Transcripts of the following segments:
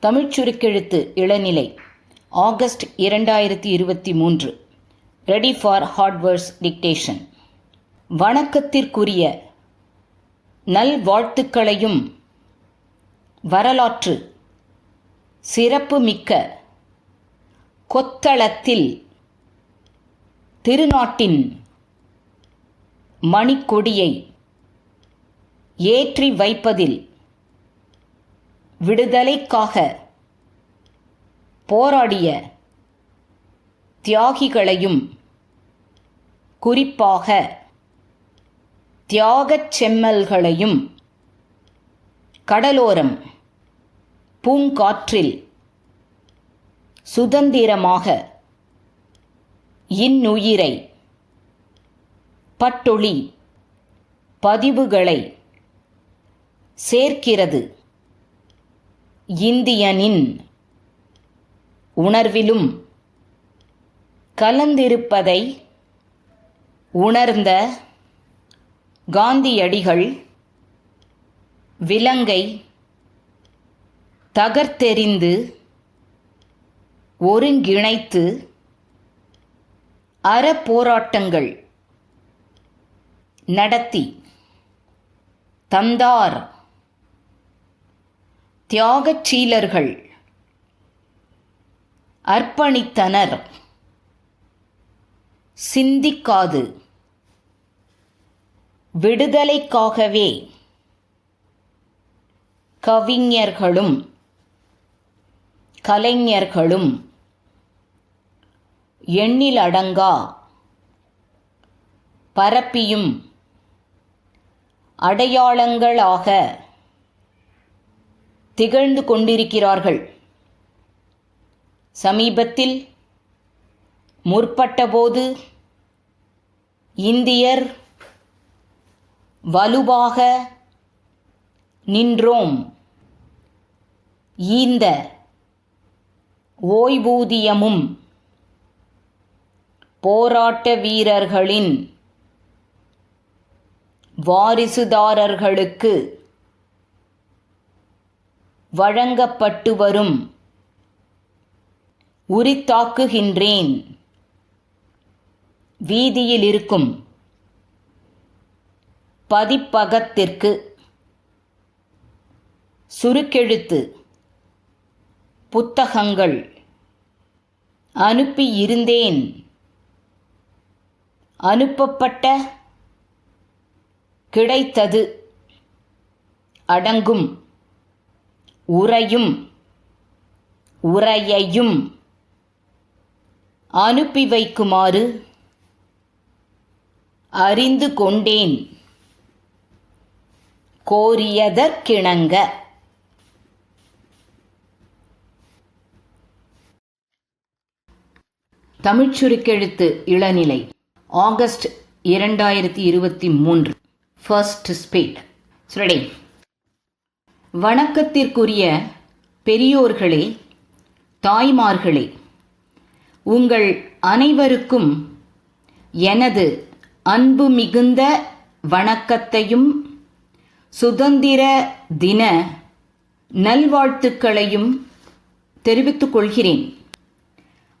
தமிழ்ச் சுருக்கெழுத்து இளநிலை. ஆகஸ்ட் இரண்டாயிரத்தி இருபத்தி மூன்று. ரெடி ஃபார் ஹார்ட்வேர்ஸ் டிக்டேஷன் வணக்கத்திற்குரிய நல்வாழ்த்துக்களையும் வரலாற்று சிறப்புமிக்க கொத்தளத்தில் திருநாட்டின் மணிக்கொடியை ஏற்றி வைப்பதில் விடுதலைக்காக போராடிய தியாகிகளையும் குறிப்பாக தியாகச் செம்மல்களையும் கடலோரம் பூங்காற்றில் சுதந்திரமாக இன்னுயிரை பட்டொளி பதிவுகளை சேர்க்கிறது. இந்தியனின் உணர்விலும் கலந்திருப்பதை உணர்ந்த காந்தியடிகள் விலங்கை தகர்த்தெறிந்து ஒருங்கிணைத்து அறப்போராட்டங்கள் நடத்தி தந்தார் தியாகச்சீலர்கள். அர்ப்பணித்தனர். சிந்திக்காது. விடுதலைக்காகவே. கவிஞர்களும் கலைஞர்களும் எண்ணிலடங்கா பரப்பியும் அடையாளங்களாக திகழ்ந்து கொண்டிருக்கிறார்கள். சமீபத்தில் முற்பட்டபோது இந்தியர் வலுவாக நின்றோம். ஈந்த ஓய்வூதியமும் போராட்ட வீரர்களின் வாரிசுதாரர்களுக்கு வழங்கப்பட்டு வரும் உரித்தாக்குகின்றேன். வீதியில் இருக்கும் பதிப்பகத்திற்கு சுருக்கெழுத்து புத்தகங்கள் அனுப்பியிருந்தேன். அனுப்பப்பட்ட கிடைத்தது அடங்கும். உரையும் உரையையும் அனுப்பி வைக்குமாறு அறிந்து கொண்டேன். கோரியதற்கிணங்க. தமிழ்ச் சுருக்கெழுத்து இளநிலை ஆகஸ்ட் இரண்டாயிரத்தி இருபத்தி மூன்று ஃபர்ஸ்ட் ஸ்பீட் சுரடே வணக்கத்திற்குரிய பெரியோர்களே தாய்மார்களே உங்கள் அனைவருக்கும் எனது அன்பு மிகுந்த வணக்கத்தையும் சுதந்திர தின நல்வாழ்த்துக்களையும் தெரிவித்துக் கொள்கிறேன்.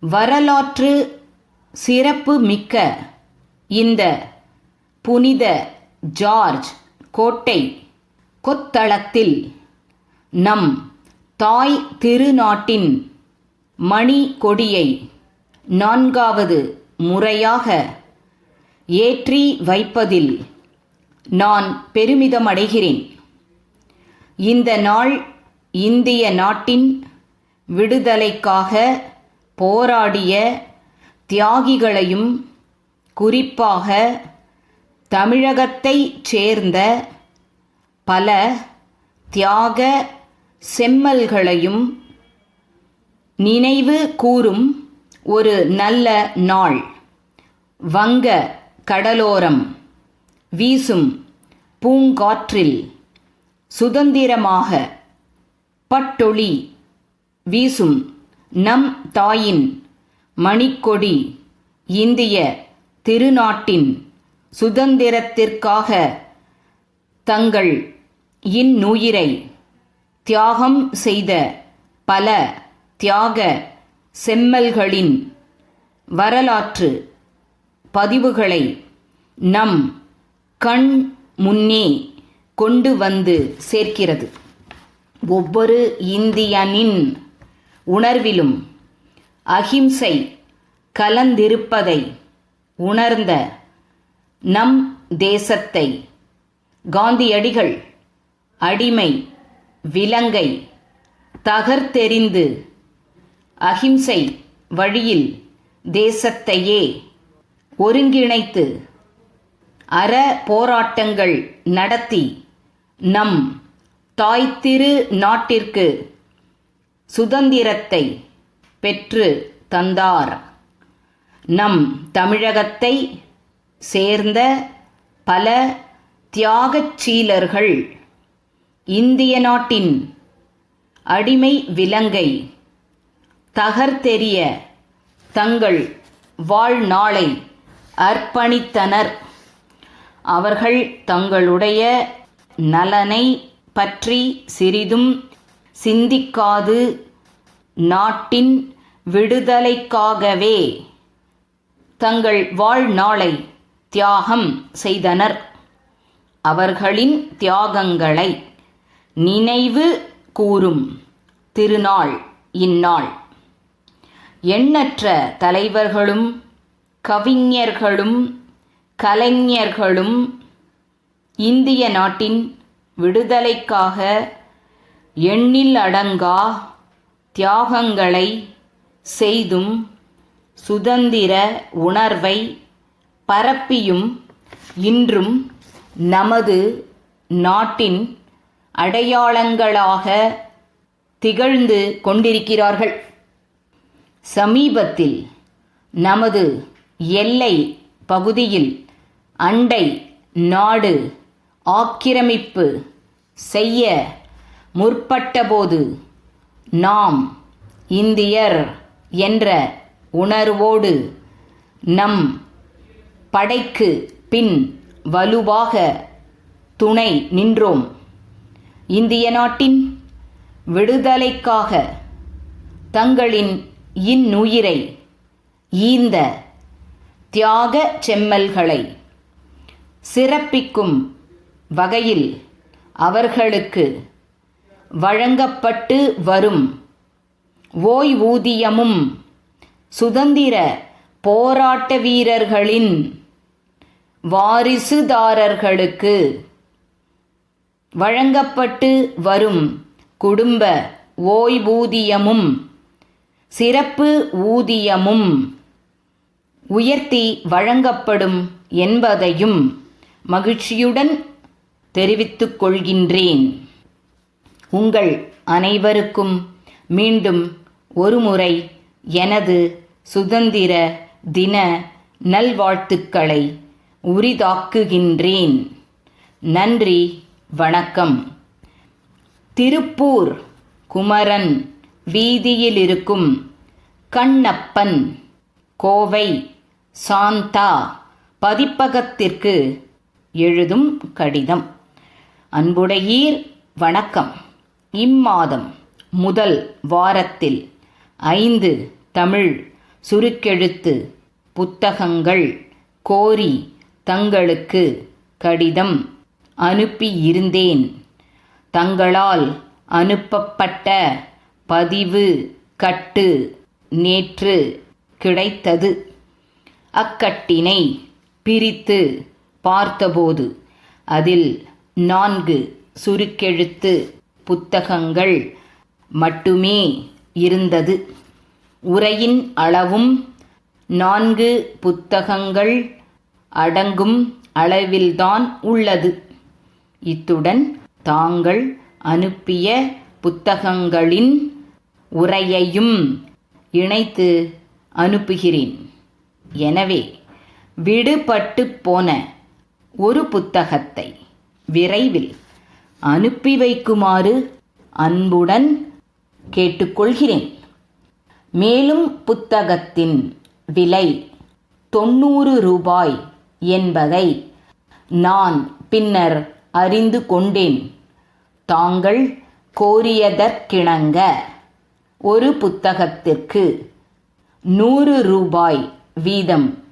வரலாற்று சிறப்பு மிக்க இந்த புனித ஜார்ஜ் கோட்டை கொத்தளத்தில் நம் தாய் திருநாட்டின் மணி கொடியை நான்காவது முறையாக ஏற்றி வைப்பதில் நான் பெருமிதமடைகிறேன். இந்த நாள் இந்திய நாட்டின் விடுதலைக்காக போராடிய தியாகிகளையும் குறிப்பாக தமிழகத்தைச் சேர்ந்த பல தியாக செம்மல்களையும் நினைவு கூறும் ஒரு நல்ல நாள். வங்க கடலோரம் வீசும் பூங்காற்றில் சுதந்திரமாக பட்டொளி வீசும் நம் தாயின் மணிக்கொடி இந்திய திருநாட்டின் சுதந்திரத்திற்காக தங்கள் இந்நுயிரை தியாகம் செய்த பல தியாக செம்மல்களின் வரலாற்று பதிவுகளை நம் கண் முன்னே கொண்டு வந்து சேர்க்கிறது. ஒவ்வொரு இந்தியனின் உணர்விலும் அகிம்சை கலந்திருப்பதை உணர்ந்த நம் தேசத்தை காந்தியடிகள் அடிமை விலங்கை தகர்த்தெறிந்து அகிம்சை வழியில் தேசத்தையே ஒருங்கிணைத்து அற போராட்டங்கள் நடத்தி நம் தாய் திரு நாட்டிற்கு சுதந்திரத்தை பெற்று தந்தார். நம் தமிழகத்தை சேர்ந்த பல தியாகச் சீலர்கள் இந்திய நாட்டின் அடிமை விலங்கை தகர்த்தெறிய தங்கள் வாழ்நாளை அர்ப்பணித்தனர். அவர்கள் தங்களுடைய நலனை பற்றி சிறிதும் சிந்திக்காது. நாட்டின் விடுதலைக்காகவே தங்கள் வாழ்நாளை தியாகம் செய்தனர். அவர்களின் தியாகங்களை நினைவு கூறும் திருநாள் இந்நாள். எண்ணற்ற தலைவர்களும் கவிஞர்களும் கலைஞர்களும் இந்திய நாட்டின் விடுதலைக்காக எண்ணில் அடங்கா தியாகங்களை செய்தும் சுதந்திர உணர்வை பரப்பியும் இன்றும் நமது நாட்டின் அடையாளங்களாக திகழ்ந்து கொண்டிருக்கிறார்கள். சமீபத்தில் நமது எல்லை பகுதியில் அண்டை நாடு ஆக்கிரமிப்பு செய்ய முற்பட்டபோது நாம் இந்தியர் என்ற உணர்வோடு நம் படைக்கு பின் வலுவாக துணை நின்றோம். இந்திய நாட்டின் விடுதலைக்காக தங்களின் இன்னுயிரை ஈந்த தியாக செம்மல்களை சிறப்பிக்கும் வகையில் அவர்களுக்கு வழங்கப்பட்டு வரும் ஓய்வூதியமும் சுதந்திர போராட்ட வீரர்களின் வாரிசுதாரர்களுக்கு வழங்கப்பட்டு வரும் குடும்ப ஓய்வூதியமும் சிறப்பு ஊதியமும் உயர்த்தி வழங்கப்படும் என்பதையும் மகிழ்ச்சியுடன் தெரிவித்துக் கொள்கின்றேன். உங்கள் அனைவருக்கும் மீண்டும் ஒருமுறை எனது சுதந்திர தின நல்வாழ்த்துக்களை உரிதாக்குகின்றேன். நன்றி. வணக்கம். திருப்பூர் குமரன் வீதியில் இருக்கும் கண்ணப்பன் கோவை சாந்தா பதிப்பகத்திற்கு எழுதும் கடிதம். அன்புடையீர் வணக்கம். இம்மாதம் முதல் வாரத்தில் ஐந்து தமிழ் சுருக்கெழுத்து புத்தகங்கள் கோரி தங்களுக்கு கடிதம். அனுப்பியிருந்தேன். தங்களால் அனுப்பப்பட்ட பதிவு கட்டு நேற்று கிடைத்தது. அக்கட்டினை பிரித்து பார்த்தபோது அதில் நான்கு சுருக்கெழுத்து புத்தகங்கள் மட்டுமே இருந்தது. உரையின் அளவும் நான்கு புத்தகங்கள் அடங்கும் அளவில்தான் உள்ளது. இத்துடன் தாங்கள் அனுப்பிய புத்தகங்களின் உரையையும் இணைத்து அனுப்புகிறேன். எனவே விடுபட்டு போன ஒரு புத்தகத்தை விரைவில் அனுப்பி வைக்குமாறு அன்புடன் கேட்டுக்கொள்கிறேன். மேலும் புத்தகத்தின் விலை தொண்ணூறு ரூபாய் என்பதை நான் பின்னர் அறிந்து கொண்டேன். தாங்கள் கோரியதற்கிணங்க. ஒரு புத்தகத்திற்கு நூறு ரூபாய் வீதம்.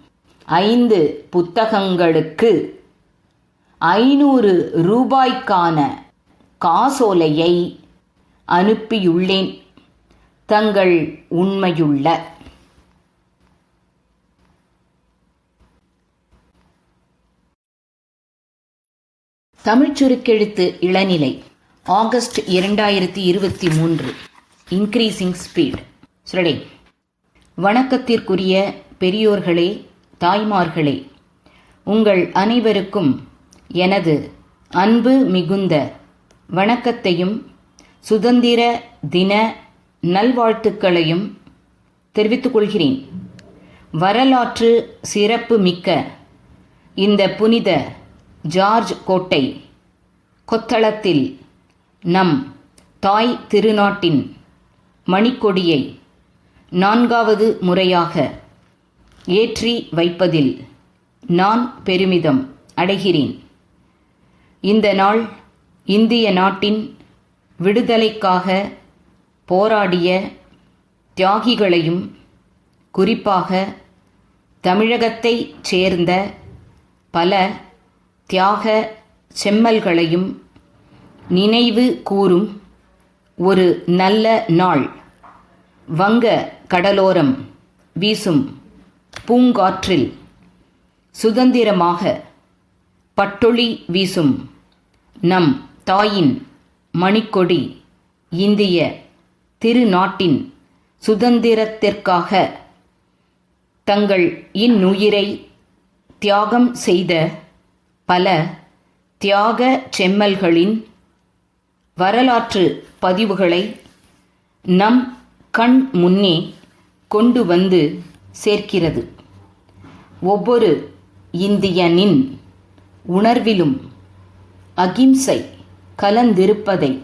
ஐந்து புத்தகங்களுக்கு ஐநூறு ரூபாய்க்கான காசோலையை அனுப்பியுள்ளேன். தங்கள் உண்மையுள்ள தமிழ்ச் சுருக்கெழுத்து இளநிலை. ஆகஸ்ட் இரண்டாயிரத்தி இருபத்தி மூன்று. இன்க்ரீசிங் ஸ்பீட் சுரடே வணக்கத்திற்குரிய பெரியோர்களே தாய்மார்களே உங்கள் அனைவருக்கும் எனது அன்பு மிகுந்த வணக்கத்தையும் சுதந்திர தின நல்வாழ்த்துக்களையும் தெரிவித்துக் கொள்கிறேன். வரலாற்று சிறப்பு மிக்க இந்த புனித ஜார்ஜ் கோட்டை. கொத்தளத்தில் நம் தாய் திருநாட்டின் மணிக்கொடியை நான்காவது முறையாக ஏற்றி வைப்பதில் நான் பெருமிதம் அடைகிறேன். இந்த நாள் இந்திய நாட்டின் விடுதலைக்காக போராடிய தியாகிகளையும் குறிப்பாக தமிழகத்தைச் சேர்ந்த பல தியாக செம்மல்களையும் நினைவு கூறும் ஒரு நல்ல நாள். வங்க கடலோரம் வீசும் பூங்காற்றில் சுதந்திரமாக பட்டொளி வீசும் நம் தாயின் மணிக்கொடி இந்திய திருநாட்டின் சுதந்திரத்திற்காக தங்கள் இன்னுயிரை தியாகம் செய்த பல தியாக செம்மல்களின் வரலாற்று பதிவுகளை நம் கண் முன்னே கொண்டு வந்து சேர்க்கிறது. ஒவ்வொரு இந்தியனின் உணர்விலும் அகிம்சை கலந்திருப்பதை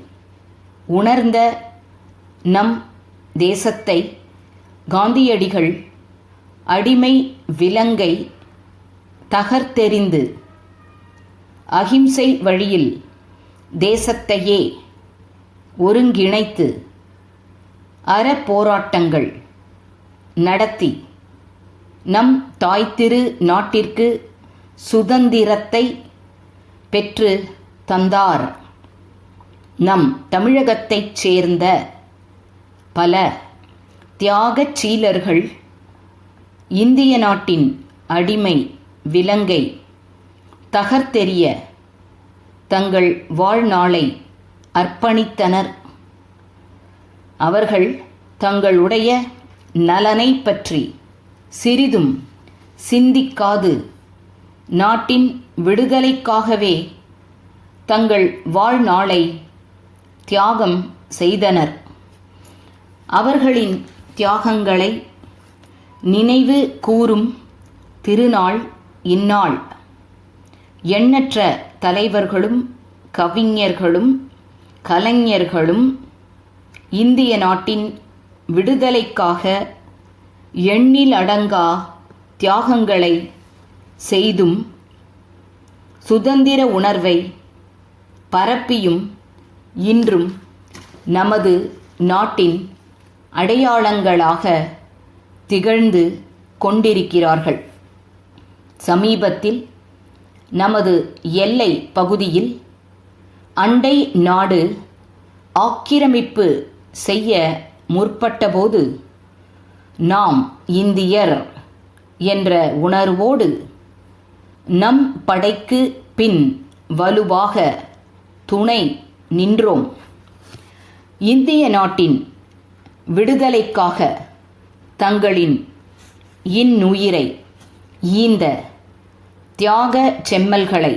உணர்ந்த நம் தேசத்தை காந்தியடிகள் அடிமை விலங்கை தகர்த்தெறிந்து அகிம்சை வழியில் தேசத்தையே ஒருங்கிணைத்து அறப்போராட்டங்கள் நடத்தி நம் தாய் திரு நாட்டிற்கு சுதந்திரத்தை பெற்று தந்தார். நம் தமிழகத்தைச் சேர்ந்த பல தியாகச் சீலர்கள் இந்திய நாட்டின் அடிமை விலங்கை தகர்த்தெறிய தங்கள் வாழ்நாளை அர்ப்பணித்தனர். அவர்கள் தங்களுடைய நலனை பற்றி சிறிதும் சிந்திக்காது. நாட்டின் விடுதலைக்காகவே தங்கள் வாழ்நாளை தியாகம் செய்தனர். அவர்களின் தியாகங்களை நினைவு கூறும் திருநாள் இந்நாள். எண்ணற்ற தலைவர்களும் கவிஞர்களும் கலைஞர்களும் இந்திய நாட்டின் விடுதலைக்காக எண்ணில் அடங்கா தியாகங்களை செய்தும் சுதந்திர உணர்வை பரப்பியும் இன்றும் நமது நாட்டின் அடையாளங்களாக திகழ்ந்து கொண்டிருக்கிறார்கள். சமீபத்தில் நமது எல்லை பகுதியில் அண்டை நாடு ஆக்கிரமிப்பு செய்ய முற்பட்டபோது நாம் இந்தியர் என்ற உணர்வோடு நம் படைக்கு பின் வலுவாக துணை நின்றோம். இந்திய நாட்டின் விடுதலைக்காக தங்களின் இன்னுயிரை ஈந்த தியாக செம்மல்களை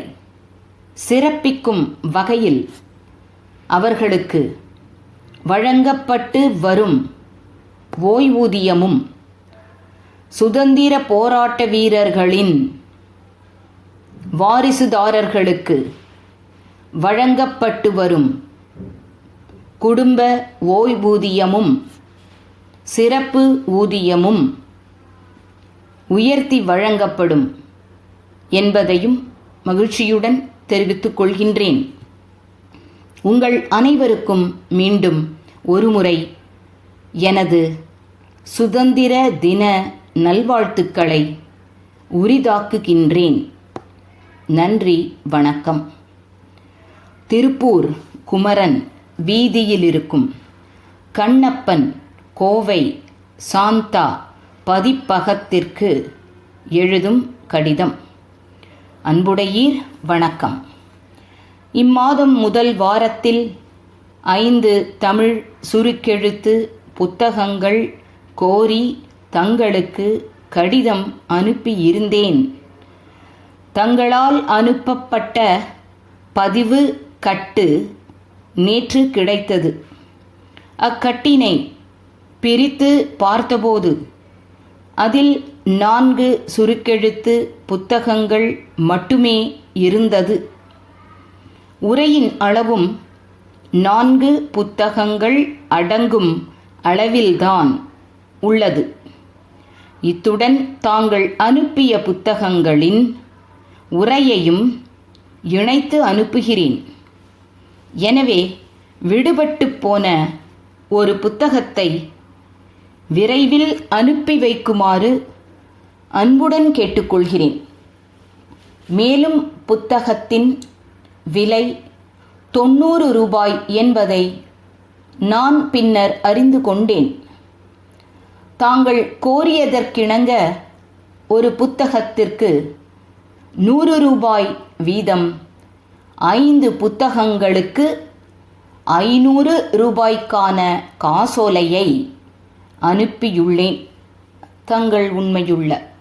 சிறப்பிக்கும் வகையில் அவர்களுக்கு வழங்கப்பட்டு வரும் ஓய்வூதியமும் சுதந்திர போராட்ட வீரர்களின் வாரிசுதாரர்களுக்கு வழங்கப்பட்டு வரும் குடும்ப ஓய்வூதியமும் சிறப்பு ஊதியமும் உயர்த்தி வழங்கப்படும். என்பதையும் மகிழ்ச்சியுடன் தெரிவித்துக் கொள்கின்றேன். உங்கள் அனைவருக்கும் மீண்டும் ஒருமுறை எனது சுதந்திர தின நல்வாழ்த்துக்களை உரிதாக்குகின்றேன். நன்றி வணக்கம். திருப்பூர் குமரன் வீதியில் இருக்கும் கண்ணப்பன் கோவை சாந்தா பதிப்பகத்திற்கு எழுதும் கடிதம். அன்புடையீர் வணக்கம். இம்மாதம் முதல் வாரத்தில் ஐந்து தமிழ் சுருக்கெழுத்து புத்தகங்கள் கோரி தங்களுக்கு கடிதம் அனுப்பியிருந்தேன். தங்களால் அனுப்பப்பட்ட பதிவு கட்டு நேற்று கிடைத்தது. அக்கட்டினை பிரித்து பார்த்தபோது அதில் நான்கு சுருக்கெழுத்து புத்தகங்கள் மட்டுமே இருந்தது. உரையின் அளவும் நான்கு புத்தகங்கள் அடங்கும் அளவில்தான் உள்ளது. இத்துடன் தாங்கள் அனுப்பிய புத்தகங்களின் உரையையும் இணைத்து அனுப்புகிறேன். எனவே விடுபட்டு போன ஒரு புத்தகத்தை விரைவில் அனுப்பி வைக்குமாறு அன்புடன் கேட்டுக்கொள்கிறேன். மேலும் புத்தகத்தின் விலை தொண்ணூறு ரூபாய் என்பதை நான் பின்னர் அறிந்து கொண்டேன். தாங்கள் கோரியதற்கிணங்க ஒரு புத்தகத்திற்கு நூறு ரூபாய் வீதம் ஐந்து புத்தகங்களுக்கு ஐநூறு ரூபாய்க்கான காசோலையை அனுப்பியுள்ளேன். தங்கள் உண்மையுள்ள